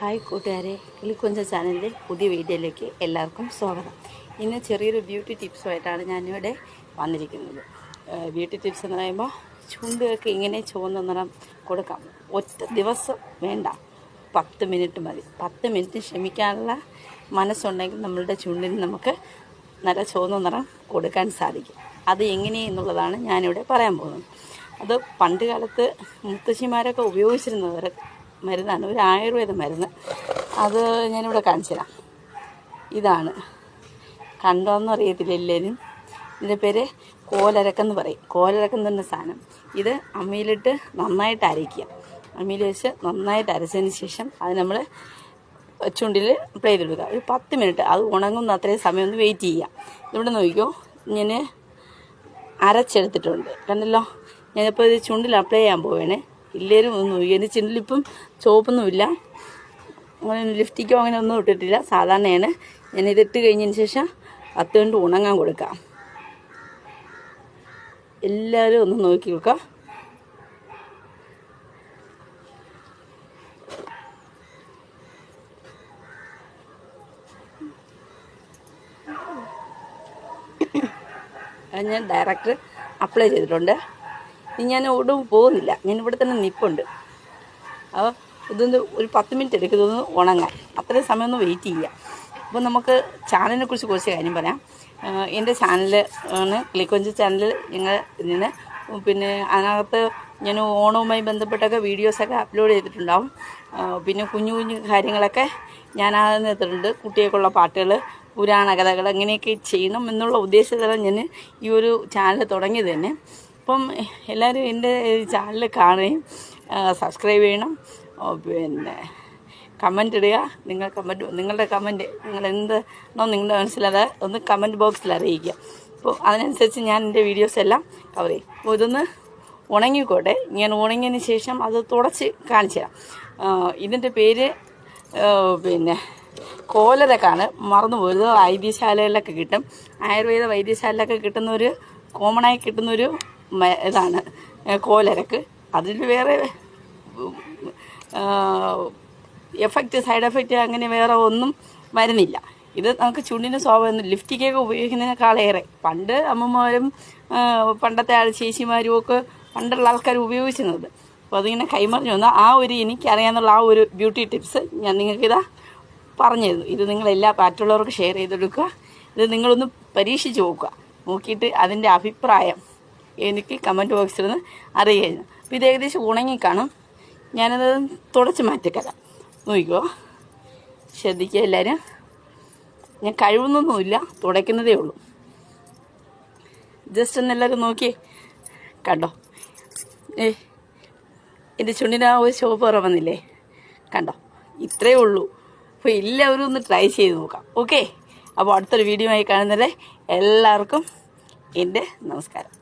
Hi കൂട്ടുകാരെ ഗ്ലിക്കുഞ്ച ചാനലിന്റെ പുതിയ വീഡിയോയിലേക്ക് എല്ലാവർക്കും സ്വാഗതം. ഇന്ന് ചെറിയൊരു ബ്യൂട്ടി ടിപ്സുമായിട്ടാണ് ഞാനിവിടെ വന്നിരിക്കുന്നത്. ബ്യൂട്ടി ടിപ്സ് എന്ന് പറയുമ്പോൾ ചുണ്ടുകൾക്ക് ഇങ്ങനെ ചുവന്ന നിറം കൊടുക്കാം. ഒറ്റ ദിവസം വേണ്ട. പത്ത് മിനിറ്റ് മതി. പത്ത് മിനിറ്റ് ക്ഷമിക്കാനുള്ള മനസ്സുണ്ടെങ്കിൽ നമ്മളുടെ ചുണ്ടിന് നമുക്ക് നല്ല ചുവന്ന നിറം കൊടുക്കാൻ സാധിക്കും. അത് എങ്ങനെയെന്നുള്ളതാണ് ഞാനിവിടെ പറയാൻ പോകുന്നത്. അത് പണ്ട് കാലത്ത് മുത്തശ്ശിമാരൊക്കെ ഉപയോഗിച്ചിരുന്നത് ഒരു മരുന്നാണ്. ഒരു ആയുർവേദ മരുന്ന്. അത് ഞാനിവിടെ കാണിച്ചു തരാം ഇതാണ്. കണ്ടോന്ന് അറിയത്തില്ല എല്ലാവരും ഇതിന്റെ പേര് കോലരക്കെന്ന് പറയും. കോലരക്കം തന്നെ സാധനം. ഇത് അമ്മിയിലിട്ട് നന്നായിട്ട് അരയ്ക്കുക. അമ്മിയിൽ വെച്ച് നന്നായിട്ട് അരച്ചതിന് ശേഷം അത് നമ്മൾ ചുണ്ടിൽ പ്ലേ ചെയ്ത് കൊടുക്കുക ഒരു പത്ത് മിനിറ്റ്. അത് ഉണങ്ങുന്ന അത്രയും സമയം ഒന്ന് വെയിറ്റ് ചെയ്യുക. ഇവിടെ നോക്കിക്കോ. ഞാൻ അരച്ചെടുത്തിട്ടുണ്ട്. കണ്ടല്ലോ? ഞാനിപ്പോൾ ഇത് ചുണ്ടിൽ അപ്ലൈ ചെയ്യാൻ പോവേണേ. ഇല്ലേരും ഒന്നും എന്റെ ചുണ്ടിലിപ്പം ചുവപ്പൊന്നുമില്ല അങ്ങനെ ലിഫ്റ്റിക്കോ അങ്ങനെ ഒന്നും ഇട്ടിട്ടില്ല. സാധാരണയാണ്. ഞാൻ ഇതിട്ട് കഴിഞ്ഞതിന് ശേഷം മിനിറ്റ് ഉണങ്ങാൻ കൊടുക്കാം. എല്ലാവരും ഒന്ന് നോക്കി കൊടുക്കാം ഞാൻ ഡയറക്റ്റ് അപ്ലൈ ചെയ്തിട്ടുണ്ട്. ഇനി ഞാൻ ഓടും പോകുന്നില്ല. ഞാൻ ഇവിടെ തന്നെ നിൽപ്പുണ്ട് അപ്പോൾ ഇതൊന്ന് ഒരു പത്ത് മിനിറ്റ് എടുക്കും ഇതൊന്ന് ഉണങ്ങാൻ. അത്രയും സമയം ഒന്ന് വെയിറ്റ് ചെയ്യുക അപ്പോൾ നമുക്ക് ചാനലിനെ കുറിച്ച് കുറച്ച് കാര്യം പറയാം. എന്റെ ചാനൽ ആണ് ക്ലിക്കൊഞ്ച് ചാനൽ ഞങ്ങൾ ഇതിന് പിന്നെ അതിനകത്ത് ഞാൻ ഓണവുമായി ബന്ധപ്പെട്ടൊക്കെ വീഡിയോസൊക്കെ അപ്ലോഡ് ചെയ്തിട്ടുണ്ടാവും. പിന്നെ കുഞ്ഞു കുഞ്ഞു കാര്യങ്ങളൊക്കെ ഞാൻ അതിനകത്തിട്ടുണ്ട് കുട്ടികൾക്കുള്ള പാട്ടുകൾ പുരാണ കഥകൾ അങ്ങനെയൊക്കെ ചെയ്യണം എന്നുള്ള ഉദ്ദേശത്തിലാണ് ഞാൻ ഈ ഒരു ചാനൽ തുടങ്ങിയത് തന്നെ. അപ്പം എല്ലാവരും എന്റെ ചാനൽ കാണുകയും സബ്സ്ക്രൈബ് ചെയ്യണം. പിന്നെ കമന്റ് ഇടുക. നിങ്ങൾ കമന്റ് നിങ്ങളുടെ കമന്റ് നിങ്ങൾ എന്താണോ നിങ്ങളുടെ മനസ്സിലത് ഒന്ന് കമന്റ് ബോക്സിൽ അറിയിക്കുക. അപ്പോൾ അതിനനുസരിച്ച് ഞാൻ എന്റെ വീഡിയോസ് എല്ലാം കവർ ചെയ്യും. അപ്പോൾ ഇതൊന്ന് ഉണങ്ങിക്കോട്ടെ. ഞാൻ ഉണങ്ങിയതിന് ശേഷം അത് തുടച്ച് കാണിച്ചു തരാം. ഇതിന്റെ പേര് പിന്നെ കോലരക്കാണ്. മറന്നു പോയത് വൈദ്യശാലകളിലൊക്കെ കിട്ടും. ആയുർവേദ വൈദ്യശാലയിലൊക്കെ കിട്ടുന്നൊരു കോമണായി കിട്ടുന്നൊരു ഇതാണ് കോലരക്ക്. അതിൽ വേറെ എഫക്റ്റ് സൈഡ് എഫക്റ്റ് അങ്ങനെ വേറെ ഒന്നും വരുന്നില്ല. ഇത് നമുക്ക് ചുണ്ടിന് സ്വാഭാവികം ലിഫ്റ്റിക്കൊക്കെ ഉപയോഗിക്കുന്നതിനേക്കാളേറെ പണ്ട് അമ്മമാരും പണ്ടത്തെ ആൾ ചേച്ചിമാരും ഒക്കെ പണ്ടുള്ള ആൾക്കാർ ഉപയോഗിച്ചിരുന്നത്. അപ്പോൾ അതിങ്ങനെ കൈമറിഞ്ഞു വന്ന ആ ഒരു എനിക്കറിയാമെന്നുള്ള ആ ഒരു ബ്യൂട്ടി ടിപ്സ് ഞാൻ നിങ്ങൾക്കിതാ പറഞ്ഞു തരുന്നു ഇത് നിങ്ങളെല്ലാ മറ്റുള്ളവർക്ക് ഷെയർ ചെയ്തെടുക്കുക. ഇത് നിങ്ങളൊന്ന് പരീക്ഷിച്ച് നോക്കുക. നോക്കിയിട്ട് അതിന്റെ അഭിപ്രായം. എനിക്ക് കമന്റ് ബോക്സിൽ നിന്ന് അറിയുകയായിരുന്നു അപ്പോൾ ഇത് ഏകദേശം ഉണങ്ങിക്കാണും ഞാനത് തുടച്ച് മാറ്റിക്കരാം. നോക്കിക്കോ. ശ്രദ്ധിക്കുക എല്ലാവരും ഞാൻ കഴിവുന്നൊന്നുമില്ല തുടയ്ക്കുന്നതേ ഉള്ളൂ. ജസ്റ്റ് ഒന്ന് എല്ലാവരും നോക്കിയേ കണ്ടോ? ഏ എന്റെ ചുണ്ടിന് ആ ഒരു ശോഭ വന്നില്ലേ? കണ്ടോ? ഇത്രയേ ഉള്ളൂ. അപ്പോൾ എല്ലാവരും ഒന്ന് ട്രൈ ചെയ്ത് നോക്കാം. ഓക്കെ അപ്പോൾ അടുത്തൊരു വീഡിയോ ആയി കാണുന്നത് എല്ലാവർക്കും എന്റെ നമസ്കാരം.